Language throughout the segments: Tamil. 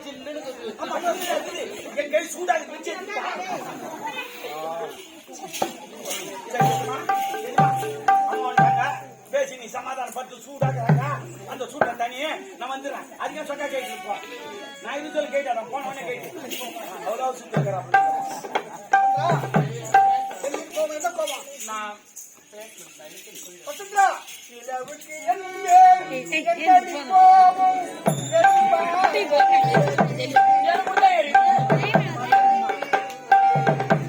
சில்லுன்னு. ஆமா, அது வந்து இருக்குது. என் கை. பேசி நீ சமாதானப்பட்டு சூடாக்குறாங்க அந்த சூட தண்ணி நான் வந்துடுறேன் அதிகம் சொன்னா கேட்டு போ நான் இது சொல்லி கேட்டேன் போன உடனே கேட்டு அவ்வளோ சுத்திக்கிறேன் நான் பத்துங்களா? நிலவுக்கு என் மேல் என்ன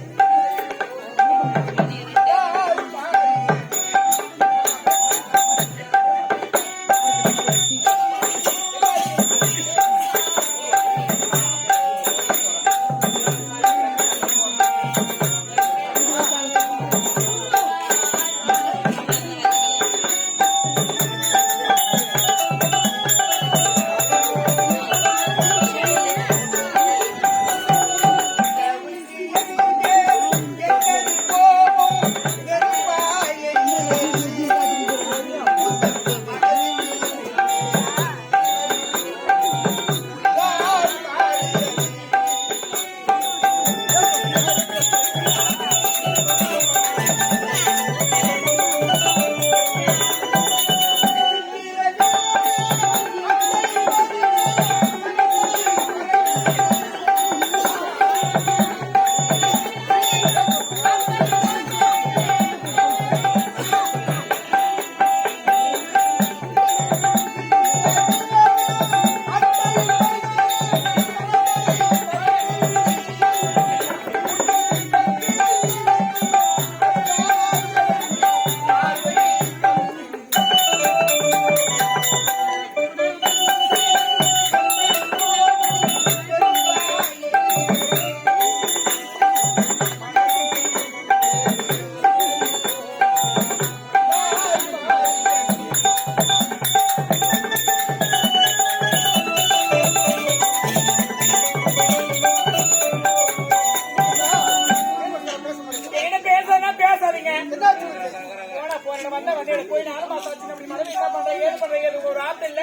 ஒரு ஆத்த இல்ல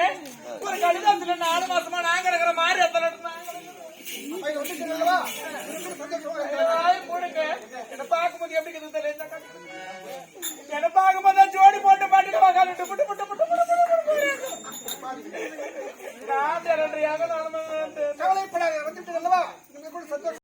ஒரு கழுதாத்துல நாலு மாசமா நாங்க இருக்கிற மாதிரி எத்தனை போடுங்க என்ன பார்க்கும்போது எப்படி தெரியல என்ன பார்க்கும்போது ஜோடி போட்டு பாட்டுட்டு வாக்காளி புட்டு புட்டு புட்டு நான் கவலைப்படாத வந்துட்டு அல்லவா